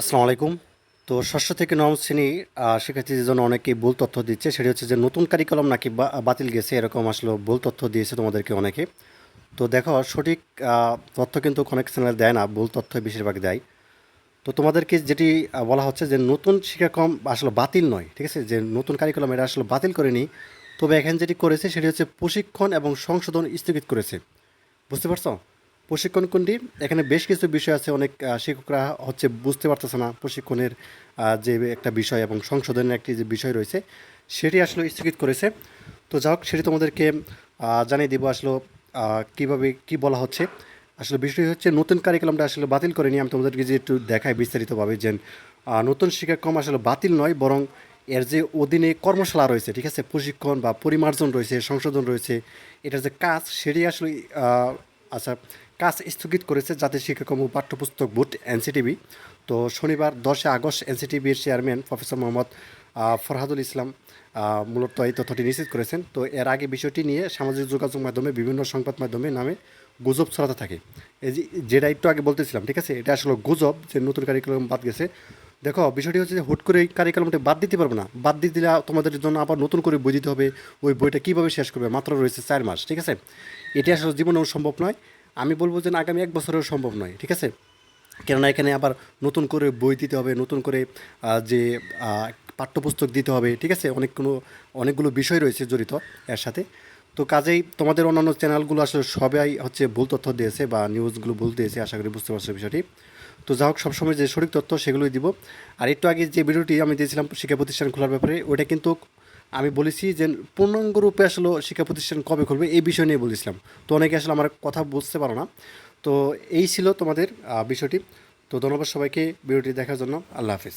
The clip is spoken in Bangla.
আসসালামু আলাইকুম। তো ষষ্ঠ থেকে নবম শ্রেণি শিক্ষার্থীদের জন্য অনেকেই ভুল তথ্য দিচ্ছে। সেটি হচ্ছে যে নতুন কারিকুলাম নাকি বাতিল গেছে, এরকম আসলে ভুল তথ্য দিয়েছে তোমাদেরকে অনেকে। তো দেখো, সঠিক তথ্য কিন্তু অনেক চ্যানেল দেয় না, ভুল তথ্য বেশিরভাগ দেয়। তো তোমাদেরকে যেটি বলা হচ্ছে যে নতুন শিক্ষাক্রম আসলে বাতিল নয়, ঠিক আছে? যে নতুন কারিকুলাম এটা আসলে বাতিল করেনি। তবে এখানে যেটি করেছে, সেটি হচ্ছে প্রশিক্ষণ এবং সংশোধন স্থগিত করেছে। বুঝতে পারছ? প্রশিক্ষণ কোনটি? এখানে বেশ কিছু বিষয় আছে, অনেক শিক্ষকরা হচ্ছে বুঝতে পারতেছে না প্রশিক্ষণের যে একটা বিষয় এবং সংশোধনের একটি যে বিষয় রয়েছে, সেটি আসলে স্থগিত করেছে। তো যাই হোক, সেটি তোমাদেরকে জানিয়ে দিব আসলে কীভাবে কি বলা হচ্ছে। আসলে বিষয়টি হচ্ছে, নতুন কারিকুলামটা আসলে বাতিল করেনি। আমি তোমাদেরকে যে একটু দেখাই বিস্তারিতভাবে যে নতুন শিক্ষাক্রম আসলে বাতিল নয়, বরং এর যে অধীনে কর্মশালা রয়েছে, ঠিক আছে? প্রশিক্ষণ বা পরিমার্জন রয়েছে, সংশোধন রয়েছে, এটার যে কাজ, সেটি আসলে আচ্ছা কাজ স্থগিত করেছে জাতীয় শিক্ষাক্রম পাঠ্যপুস্তক বোর্ড, এনসিটিভি। তো শনিবার দশই আগস্ট এনসিটিভির চেয়ারম্যান প্রফেসর মোহাম্মদ ফরহাদুল ইসলাম মূলত এই তথ্যটি নিশ্চিত করেছেন। তো এর আগে বিষয়টি নিয়ে সামাজিক যোগাযোগ মাধ্যমে, বিভিন্ন সংবাদ মাধ্যমে নামে গুজব ছড়াতে থাকে। এই যে, যেটা একটু আগে বলতেছিলাম, ঠিক আছে? এটা আসলে গুজব যে নতুন কারিকুলাম বাদ গেছে। দেখো, বিষয়টি হচ্ছে যে হুট করে এই কারিকুলামটা বাদ দিতে পারব না। বাদ দিয়ে দিলে তোমাদের জন্য আবার নতুন করে বই দিতে হবে। ওই বইটা কীভাবে শেষ করবে? মাত্র রয়েছে চার মাস, ঠিক আছে? এটি আসলে জীবনেও সম্ভব নয়। আমি বলব যে আগামী এক বছরেও সম্ভব নয়, ঠিক আছে? কেননা এখানে আবার নতুন করে বই দিতে হবে, নতুন করে যে পাঠ্যপুস্তক দিতে হবে, ঠিক আছে? অনেক কোনো, অনেকগুলো বিষয় রয়েছে জড়িত এর সাথে। তো কাজেই তোমাদের অন্যান্য চ্যানেলগুলো আসলে সবাই হচ্ছে ভুল তথ্য দিয়েছে বা নিউজগুলো ভুল দিয়েছে, আশা করি বুঝতে পারছ বিষয়টি। তো যা হোক, সবসময় যে সঠিক তথ্য সেগুলোই দিব। আর একটু আগে যে ভিডিওটি আমি দিয়েছিলাম শিক্ষা প্রতিষ্ঠান খোলার ব্যাপারে ওটা কিন্তু আমি বলেছি যে পূর্ণাঙ্গ রূপে আসলে শিক্ষা প্রতিষ্ঠান কবে খুলবে এই বিষয় নিয়ে বলেছিলাম। তো অনেকে আসলে আমার কথা বুঝতে পারো না। তো এই ছিল তোমাদের বিষয়টি। তো ধন্যবাদ সবাইকে ভিডিওটি দেখার জন্য। আল্লাহ হাফিজ।